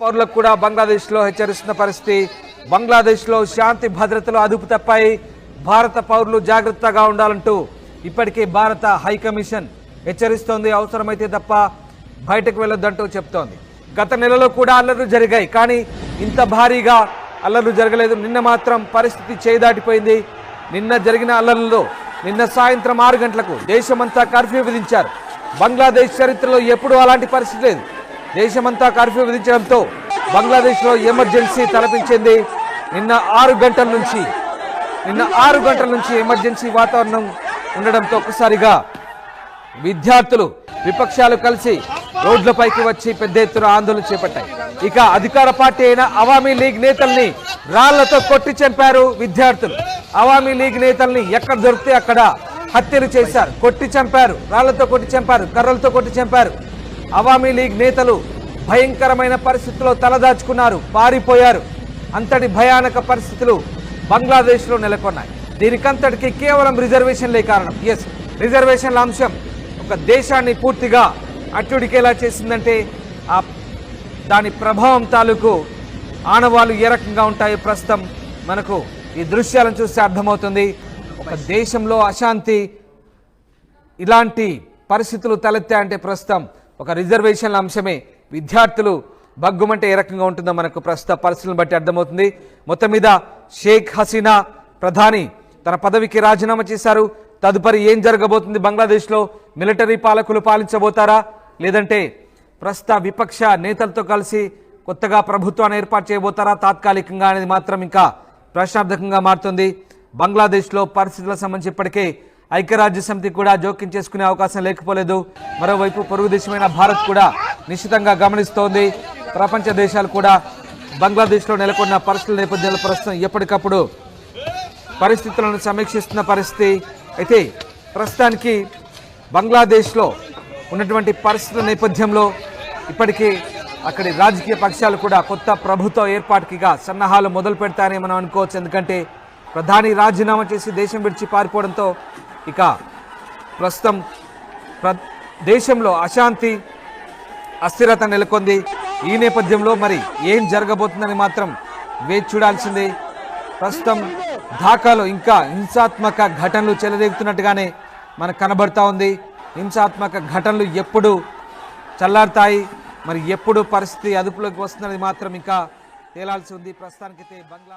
పౌరులకు కూడా బంగ్లాదేశ్లో హెచ్చరిస్తున్న పరిస్థితి. బంగ్లాదేశ్లో శాంతి భద్రతలు అదుపు తప్పాయి. భారత పౌరులు జాగ్రత్తగా ఉండాలంటూ ఇప్పటికే భారత హైకమిషన్ హెచ్చరిస్తోంది. అవసరమైతే తప్ప బయటకు వెళ్ళొద్దంటూ చెప్తోంది. గత నెలలో కూడా అల్లర్లు జరిగాయి. కానీ ఇంత భారీగా అల్లర్లు జరగలేదు. నిన్న మాత్రం పరిస్థితి చేదాటిపోయింది. నిన్న జరిగిన అల్లర్లలో నిన్న సాయంత్రం ఆరు గంటలకు దేశమంతా కర్ఫ్యూ విధించారు. బంగ్లాదేశ్ చరిత్రలో ఎప్పుడూ అలాంటి పరిస్థితి లేదు. దేశమంతా కర్ఫ్యూ విధించడంతో బంగ్లాదేశ్లో ఎమర్జెన్సీ తలపించింది. నిన్న ఆరు గంటల నుంచి నిన్న ఆరు గంటల నుంచి ఎమర్జెన్సీ వాతావరణం ఉండడంతో ఒక్కసారిగా విద్యార్థులు విపక్షాలు కలిసి రోడ్లపైకి వచ్చి పెద్ద ఎత్తున ఆందోళన చేపట్టాయి. ఇక అధికార పార్టీ అయిన అవామీ లీగ్ నేతల్ని రాళ్ళతో కొట్టి చంపారు విద్యార్థులు. అవామీ లీగ్ నేతల్ని ఎక్కడ దొరికితే అక్కడ హత్యలు చేశారు. కొట్టి చంపారు రాళ్ళతో కొట్టి చంపారు కర్రలతో కొట్టి చంపారు. అవామీ లీగ్ నేతలు భయంకరమైన పరిస్థితుల్లో తలదాచుకున్నారు పారిపోయారు. అంతటి భయానక పరిస్థితులు బంగ్లాదేశ్లో నెలకొన్నాయి. దీనికంతటికి కేవలం రిజర్వేషన్లే కారణం. ఎస్ రిజర్వేషన్ల అంశం ఒక దేశాన్ని పూర్తిగా అట్టుడికేలా చేసిందంటే ఆ దాని ప్రభావం తాలూకు ఆనవాళ్ళు ఏ రకంగా ఉంటాయో ప్రస్తుతం మనకు ఈ దృశ్యాలను చూస్తే అర్థమవుతుంది. ఒక దేశంలో అశాంతి ఇలాంటి పరిస్థితులు తలెత్తాయంటే ప్రస్తుతం ఒక రిజర్వేషన్ల అంశమే. విద్యార్థులు బగ్గుమంటే ఏ రకంగా ఉంటుందో మనకు ప్రస్తుత పరిస్థితులను బట్టి అర్థమవుతుంది. మొత్తం మీద షేక్ హసీనా ప్రధాని తన పదవికి రాజీనామా చేశారు. తదుపరి ఏం జరగబోతుంది? బంగ్లాదేశ్లో మిలిటరీ పాలకులు పాలించబోతారా? లేదంటే ప్రస్తుత విపక్ష నేతలతో కలిసి కొత్తగా ప్రభుత్వాన్ని ఏర్పాటు చేయబోతారా? తాత్కాలికంగా అనేది మాత్రం ఇంకా ప్రశ్నార్థకంగా మారుతుంది. బంగ్లాదేశ్లో పరిస్థితులకు సంబంధించి ఇప్పటికే ఐక్యరాజ్య సమితి కూడా జోక్యం చేసుకునే అవకాశం లేకపోలేదు. మరోవైపు పొరుగు దేశమైన భారత్ కూడా నిశ్చితంగా గమనిస్తోంది. ప్రపంచ దేశాలు కూడా బంగ్లాదేశ్లో నెలకొన్న పరిస్థితుల నేపథ్యంలో ప్రస్తుతం ఎప్పటికప్పుడు పరిస్థితులను సమీక్షిస్తున్న పరిస్థితి. అయితే ప్రస్తుతానికి బంగ్లాదేశ్లో ఉన్నటువంటి పరిస్థితుల నేపథ్యంలో ఇప్పటికీ అక్కడి రాజకీయ పక్షాలు కూడా కొత్త ప్రభుత్వ ఏర్పాటుకిగా సన్నాహాలు మొదలు పెడతాయని మనం అనుకోవచ్చు. ఎందుకంటే ప్రధాని రాజీనామా చేసి దేశం విడిచి పారిపోవడంతో ఇక ప్రస్తుతం ప్ర దేశంలో అశాంతి అస్థిరత నెలకొంది. ఈ నేపథ్యంలో మరి ఏం జరగబోతుందని మాత్రం వేచి చూడాల్సిందే. ప్రస్తుతం ఢాకాలో ఇంకా హింసాత్మక ఘటనలు చెలరేగుతున్నట్టుగానే మనకు కనబడతా ఉంది. హింసాత్మక ఘటనలు ఎప్పుడు చల్లారుతాయి మరి ఎప్పుడు పరిస్థితి అదుపులోకి వస్తున్నది మాత్రం ఇంకా తేలాల్సి ఉంది. ప్రస్తుతానికైతే బంగ్లా